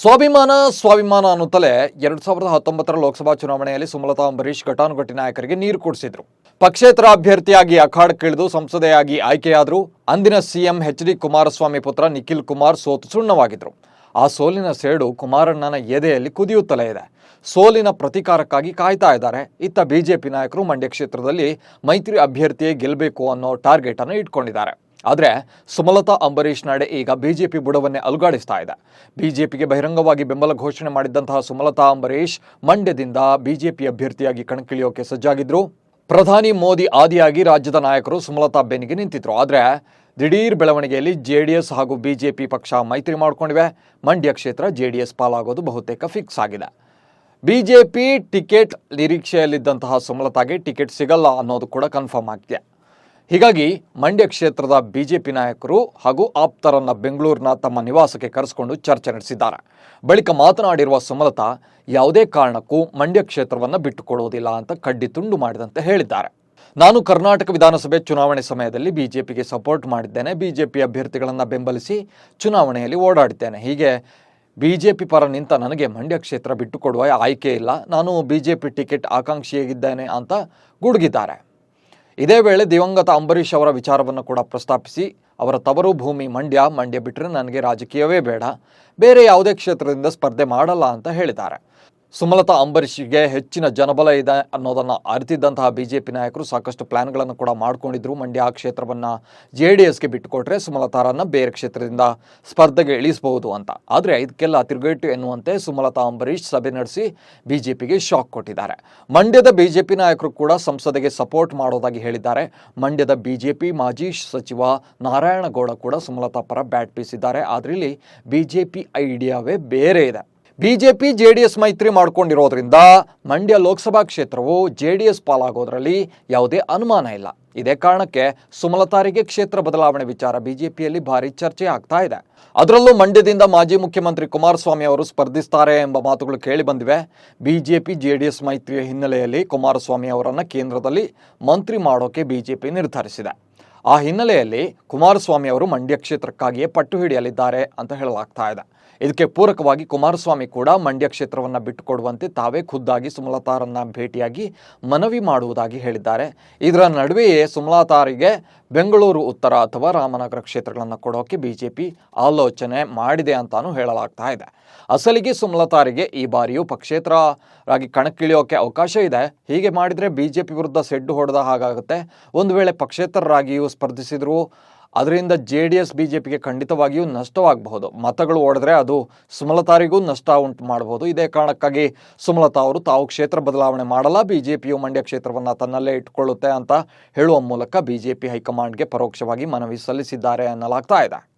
ಸ್ವಾಭಿಮಾನ ಸ್ವಾಭಿಮಾನ ಅನ್ನುತ್ತಲೇ ಎರಡ್ ಸಾವಿರದ ಹತ್ತೊಂಬತ್ತರ ಲೋಕಸಭಾ ಚುನಾವಣೆಯಲ್ಲಿ ಸುಮಲತಾ, ಅಂಬರೀಶ್ ಘಟಾನುಘಟಿ ನಾಯಕರಿಗೆ ನೀರು ಕುಡಿಸಿದ್ರು. ಪಕ್ಷೇತರ ಅಭ್ಯರ್ಥಿಯಾಗಿ ಅಖಾಡಕ್ಕಿಳಿದು ಸಂಸದೆಯಾಗಿ ಆಯ್ಕೆಯಾದ್ರು. ಅಂದಿನ ಸಿಎಂ ಎಚ್ ಡಿ ಕುಮಾರಸ್ವಾಮಿ ಪುತ್ರ ನಿಖಿಲ್ ಕುಮಾರ್ ಸೋತು ಸುಣ್ಣವಾಗಿದ್ರು. ಆ ಸೋಲಿನ ಸೇಡು ಕುಮಾರಣ್ಣನ ಎದೆಯಲ್ಲಿ ಕುದಿಯುತ್ತಲೇ ಇದೆ. ಸೋಲಿನ ಪ್ರತೀಕಾರಕ್ಕಾಗಿ ಕಾಯ್ತಾ ಇದ್ದಾರೆ. ಇತ್ತ ಬಿಜೆಪಿ ನಾಯಕರು ಮಂಡ್ಯ ಕ್ಷೇತ್ರದಲ್ಲಿ ಮೈತ್ರಿ ಅಭ್ಯರ್ಥಿಯೇ ಗೆಲ್ಲಬೇಕು ಅನ್ನೋ ಟಾರ್ಗೆಟ್ ಅನ್ನು ಇಟ್ಕೊಂಡಿದ್ದಾರೆ. ಆದರೆ ಸುಮಲತಾ ಅಂಬರೀಶ್ ನಾಡೆ ಈಗ ಬಿಜೆಪಿ ಬುಡವನ್ನೇ ಅಲುಗಾಡಿಸ್ತಾ ಇದೆ. ಬಿಜೆಪಿಗೆ ಬಹಿರಂಗವಾಗಿ ಬೆಂಬಲ ಘೋಷಣೆ ಮಾಡಿದ್ದಂತಹ ಸುಮಲತಾ ಅಂಬರೀಶ್ ಮಂಡ್ಯದಿಂದ ಬಿಜೆಪಿ ಅಭ್ಯರ್ಥಿಯಾಗಿ ಕಣಕ್ಕಿಳಿಯೋಕೆ ಸಜ್ಜಾಗಿದ್ರು. ಪ್ರಧಾನಿ ಮೋದಿ ಆದಿಯಾಗಿ ರಾಜ್ಯದ ನಾಯಕರು ಸುಮಲತಾ ಬೆನ್ನಿಗೆ ನಿಂತಿದ್ರು. ಆದರೆ ದಿಢೀರ್ ಬೆಳವಣಿಗೆಯಲ್ಲಿ ಜೆಡಿಎಸ್ ಹಾಗೂ ಬಿಜೆಪಿ ಪಕ್ಷ ಮೈತ್ರಿ ಮಾಡಿಕೊಂಡಿವೆ. ಮಂಡ್ಯ ಕ್ಷೇತ್ರ ಜೆ ಡಿ ಎಸ್ ಪಾಲಾಗೋದು ಬಹುತೇಕ ಫಿಕ್ಸ್ ಆಗಿದೆ. ಬಿಜೆಪಿ ಟಿಕೆಟ್ ನಿರೀಕ್ಷೆಯಲ್ಲಿದ್ದಂತಹ ಸುಮಲತಾಗೆ ಟಿಕೆಟ್ ಸಿಗಲ್ಲ ಅನ್ನೋದು ಕೂಡ ಕನ್ಫರ್ಮ್ ಆಗಿದೆ. ಹೀಗಾಗಿ ಮಂಡ್ಯ ಕ್ಷೇತ್ರದ ಬಿಜೆಪಿ ನಾಯಕರು ಹಾಗೂ ಆಪ್ತರನ್ನ ಬೆಂಗಳೂರಿನ ತಮ್ಮ ನಿವಾಸಕ್ಕೆ ಕರೆಸಿಕೊಂಡು ಚರ್ಚೆ ನಡೆಸಿದ್ದಾರೆ. ಬಳಿಕ ಮಾತನಾಡಿರುವ ಸುಮಲತಾ, ಯಾವುದೇ ಕಾರಣಕ್ಕೂ ಮಂಡ್ಯ ಕ್ಷೇತ್ರವನ್ನು ಬಿಟ್ಟುಕೊಡುವುದಿಲ್ಲ ಅಂತ ಕಡ್ಡಿ ತುಂಡು ಮಾಡಿದಂತೆ ಹೇಳಿದ್ದಾರೆ. ನಾನು ಕರ್ನಾಟಕ ವಿಧಾನಸಭೆ ಚುನಾವಣೆ ಸಮಯದಲ್ಲಿ ಬಿಜೆಪಿಗೆ ಸಪೋರ್ಟ್ ಮಾಡಿದ್ದೇನೆ. ಬಿಜೆಪಿ ಅಭ್ಯರ್ಥಿಗಳನ್ನು ಬೆಂಬಲಿಸಿ ಚುನಾವಣೆಯಲ್ಲಿ ಓಡಾಡಿದ್ದೇನೆ. ಹೀಗೆ ಬಿಜೆಪಿ ಪರ ನಿಂತ ನನಗೆ ಮಂಡ್ಯ ಕ್ಷೇತ್ರ ಬಿಟ್ಟುಕೊಡುವ ಆಯ್ಕೆ ಇಲ್ಲ. ನಾನು ಬಿಜೆಪಿ ಟಿಕೆಟ್ ಆಕಾಂಕ್ಷಿಯಾಗಿದ್ದೇನೆ ಅಂತ ಗುಡುಗಿದ್ದಾರೆ. ಇದೇ ವೇಳೆ ದಿವಂಗತ ಅಂಬರೀಷ್ ಅವರ ವಿಚಾರವನ್ನು ಕೂಡ ಪ್ರಸ್ತಾಪಿಸಿ, ಅವರ ತವರು ಭೂಮಿ ಮಂಡ್ಯ ಮಂಡ್ಯ ಬಿಟ್ಟರೆ ನನಗೆ ರಾಜಕೀಯವೇ ಬೇಡ. ಬೇರೆ ಯಾವುದೇ ಕ್ಷೇತ್ರದಿಂದ ಸ್ಪರ್ಧೆ ಮಾಡಲ್ಲ ಅಂತ ಹೇಳಿದ್ದಾರೆ. ಸುಮಲತಾ ಅಂಬರೀಷ್ಗೆ ಹೆಚ್ಚಿನ ಜನಬಲ ಇದೆ ಅನ್ನೋದನ್ನು ಅರಿತಿದ್ದಂತಹ ಬಿಜೆಪಿ ನಾಯಕರು ಸಾಕಷ್ಟು ಪ್ಲ್ಯಾನ್ಗಳನ್ನು ಕೂಡ ಮಾಡಿಕೊಂಡಿದ್ರು. ಮಂಡ್ಯ ಕ್ಷೇತ್ರವನ್ನು ಜೆ ಡಿ ಎಸ್ಗೆ ಬಿಟ್ಟುಕೊಟ್ರೆ ಸುಮಲತಾರನ್ನು ಬೇರೆ ಕ್ಷೇತ್ರದಿಂದ ಸ್ಪರ್ಧೆಗೆ ಇಳಿಸಬಹುದು ಅಂತ. ಆದರೆ ಇದಕ್ಕೆಲ್ಲ ತಿರುಗೇಟು ಎನ್ನುವಂತೆ ಸುಮಲತಾ ಅಂಬರೀಷ್ ಸಭೆ ನಡೆಸಿ ಬಿಜೆಪಿಗೆ ಶಾಕ್ ಕೊಟ್ಟಿದ್ದಾರೆ. ಮಂಡ್ಯದ ಬಿಜೆಪಿ ನಾಯಕರು ಕೂಡ ಸಂಸದೆಗೆ ಸಪೋರ್ಟ್ ಮಾಡೋದಾಗಿ ಹೇಳಿದ್ದಾರೆ. ಮಂಡ್ಯದ ಬಿಜೆಪಿ ಮಾಜಿ ಸಚಿವ ನಾರಾಯಣಗೌಡ ಕೂಡ ಸುಮಲತಾ ಪರ ಬ್ಯಾಟ್ ಬೀಸಿದ್ದಾರೆ. ಆದರೆ ಇಲ್ಲಿ ಬಿಜೆಪಿ ಐಡಿಯಾವೇ ಬೇರೆ ಇದೆ. ಬಿಜೆಪಿ ಜೆಡಿಎಸ್ ಮೈತ್ರಿ ಮಾಡಿಕೊಂಡಿರೋದ್ರಿಂದ ಮಂಡ್ಯ ಲೋಕಸಭಾ ಕ್ಷೇತ್ರವು ಜೆಡಿಎಸ್ ಪಾಲಾಗೋದ್ರಲ್ಲಿ ಯಾವುದೇ ಅನುಮಾನ ಇಲ್ಲ. ಇದೇ ಕಾರಣಕ್ಕೆ ಸುಮಲತಾರಿಗೆ ಕ್ಷೇತ್ರ ಬದಲಾವಣೆ ವಿಚಾರ ಬಿಜೆಪಿಯಲ್ಲಿ ಭಾರಿ ಚರ್ಚೆ ಆಗ್ತಾ ಇದೆ. ಅದರಲ್ಲೂ ಮಂಡ್ಯದಿಂದ ಮಾಜಿ ಮುಖ್ಯಮಂತ್ರಿ ಕುಮಾರಸ್ವಾಮಿ ಅವರು ಸ್ಪರ್ಧಿಸ್ತಾರೆ ಎಂಬ ಮಾತುಗಳು ಕೇಳಿ ಬಂದಿವೆ. ಬಿಜೆಪಿ ಜೆಡಿಎಸ್ ಮೈತ್ರಿಯ ಹಿನ್ನೆಲೆಯಲ್ಲಿ ಕುಮಾರಸ್ವಾಮಿ ಅವರನ್ನು ಕೇಂದ್ರದಲ್ಲಿ ಮಂತ್ರಿ ಮಾಡೋಕೆ ಬಿಜೆಪಿ ನಿರ್ಧರಿಸಿದೆ. ಆ ಹಿನ್ನೆಲೆಯಲ್ಲಿ ಕುಮಾರಸ್ವಾಮಿ ಅವರು ಮಂಡ್ಯ ಕ್ಷೇತ್ರಕ್ಕಾಗಿಯೇ ಪಟ್ಟು ಹಿಡಿಯಲಿದ್ದಾರೆ ಅಂತ ಹೇಳಲಾಗ್ತಾ ಇದೆ. ಇದಕ್ಕೆ ಪೂರಕವಾಗಿ ಕುಮಾರಸ್ವಾಮಿ ಕೂಡ ಮಂಡ್ಯ ಕ್ಷೇತ್ರವನ್ನು ಬಿಟ್ಟುಕೊಡುವಂತೆ ತಾವೇ ಖುದ್ದಾಗಿ ಸುಮಲತಾರನ್ನ ಭೇಟಿಯಾಗಿ ಮನವಿ ಮಾಡುವುದಾಗಿ ಹೇಳಿದ್ದಾರೆ. ಇದರ ನಡುವೆಯೇ ಸುಮಲತಾರಿಗೆ ಬೆಂಗಳೂರು ಉತ್ತರ ಅಥವಾ ರಾಮನಗರ ಕ್ಷೇತ್ರಗಳನ್ನು ಕೊಡೋಕೆ ಬಿಜೆಪಿ ಆಲೋಚನೆ ಮಾಡಿದೆ ಅಂತಾನೂ ಹೇಳಲಾಗ್ತಾ ಇದೆ. ಅಸಲಿಗೆ ಸುಮಲತಾರಿಗೆ ಈ ಬಾರಿಯೂ ಪಕ್ಷೇತರರಾಗಿ ಕಣಕ್ಕಿಳಿಯೋಕೆ ಅವಕಾಶ ಇದೆ. ಹೀಗೆ ಮಾಡಿದರೆ ಬಿಜೆಪಿ ವಿರುದ್ಧ ಸೆಡ್ಡು ಹೊಡೆದ ಹಾಗಾಗುತ್ತೆ. ಒಂದು ವೇಳೆ ಪಕ್ಷೇತರರಾಗಿಯೂ ಸ್ಪರ್ಧಿಸಿದ್ರು ಅದರಿಂದ J D S, B J ಪಿಗೆ ಖಂಡಿತವಾಗಿಯೂ ನಷ್ಟವಾಗಬಹುದು. ಮತಗಳು ಓಡಿದ್ರೆ ಅದು ಸುಮಲತಾರಿಗೂ ನಷ್ಟ ಉಂಟು ಮಾಡಬಹುದು. ಇದೇ ಕಾರಣಕ್ಕಾಗಿ ಸುಮಲತಾ ಅವರು ತಾವು ಕ್ಷೇತ್ರ ಬದಲಾವಣೆ ಮಾಡಲ್ಲ ಬಿಜೆಪಿಯು ಮಂಡ್ಯ ಕ್ಷೇತ್ರವನ್ನು ತನ್ನಲ್ಲೇ ಇಟ್ಟುಕೊಳ್ಳುತ್ತೆ ಅಂತ ಹೇಳುವ ಮೂಲಕ ಬಿಜೆಪಿ ಹೈಕಮಾಂಡ್ಗೆ ಪರೋಕ್ಷವಾಗಿ ಮನವಿ ಸಲ್ಲಿಸಿದ್ದಾರೆ ಎನ್ನಲಾಗ್ತಾ ಇದೆ.